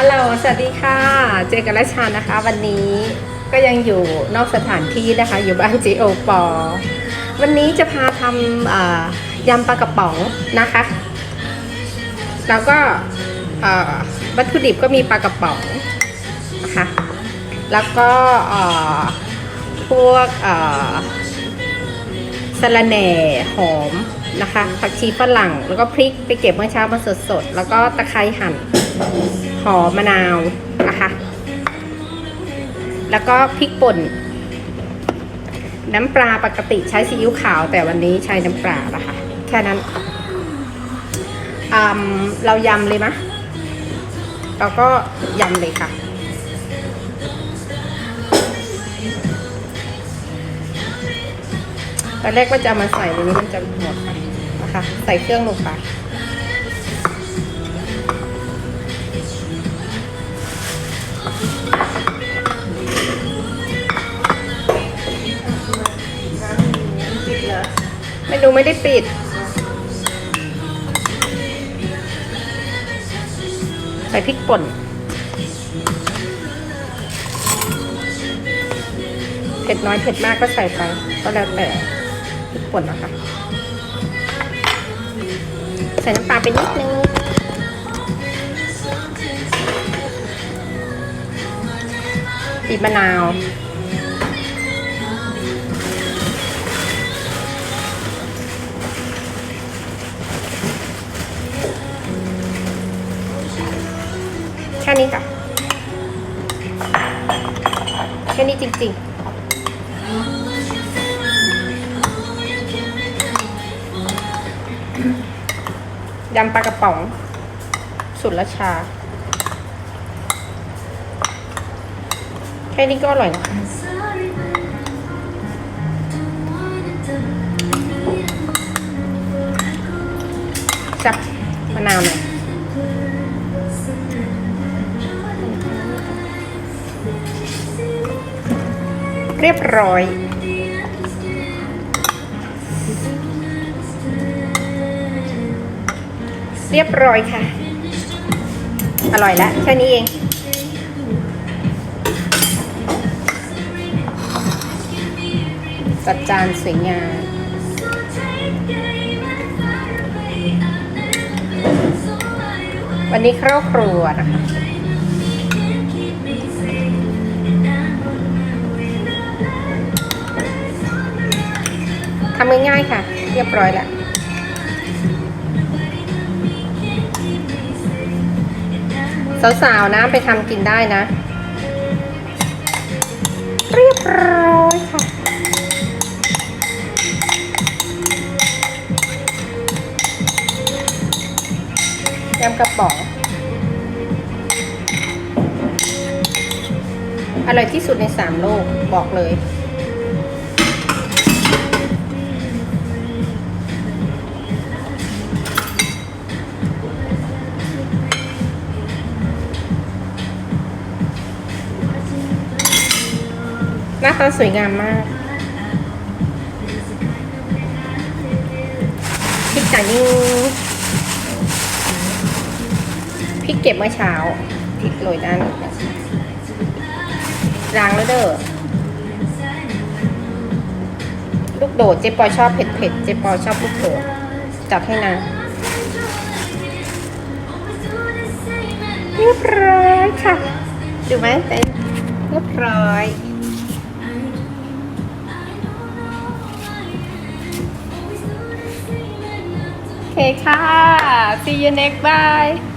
ฮัลโหล สวัสดีค่ะ เจอกันและชานะคะ วันนี้ก็ยังอยู่นอกสถานที่นะคะ อยู่บ้านจีโอปอ วันนี้จะพาทำยำปลากระป๋องนะคะ แล้วก็วัตถุดิบก็มีปลากระป๋องนะคะ แล้วก็พวกอ่าสะระแหน่หอมนะคะผักชีฝรั่ง แล้วก็พริกไปเก็บเมื่อเช้ามาสดๆ แล้วก็ตะไคร้หั่น หอมมะนาวนะคะ แล้วก็พริกป่น น้ำปลาปกติใช้ซีอิ๊วขาว แต่วันนี้ใช้น้ำปลานะคะ แค่นั้นอืมเรายำเลยมะเราก็ยำเลยค่ะตอนแรกว่าจะเอามาใส่ในนี้มันจะหมดนะคะ ใส่เครื่องลงไป ดูไม่ได้ปิด ใส่พริกป่น เผ็ดน้อยเผ็ดมากก็ใส่ไป ก็แล้วแต่พริกป่นนะคะ ใส่น้ำปลาไปนิดนึงบีบมะนาว ค่นี้ค่ะแค่นี้จริงๆยำปลากระป๋อง สุดละชา แค่นี้ก็อร่อยนะคะจับมะนาวหน่อย เรียบร้อยเรียบร้อยค่ะ อร่อยแล้วแค่นี้เอง จัดจานสวยงามวันนี้ครอบครัวนะคะ ทำง่ายค่ะ เรียบร้อยแล้วสาวๆนะไปทำกินได้นะ เรียบร้อยค่ะ ยำกระป๋อง อร่อยที่สุดในสามโลก บอกเลย หน้าตาสวยงามมากพริกจ่ายิ่งพริกเก็บเมื่อเช้าพริกโรยด้านล้างแล้วเด้อลูกโดดเจ๊ปอยชอบเผ็ดเผ็ดๆเจ๊ปอยชอบลูกโดดจัดให้นะเรียบร้อยค่ะ ดูไหมเต้นเรียบร้อย เคค่ะ see you next bye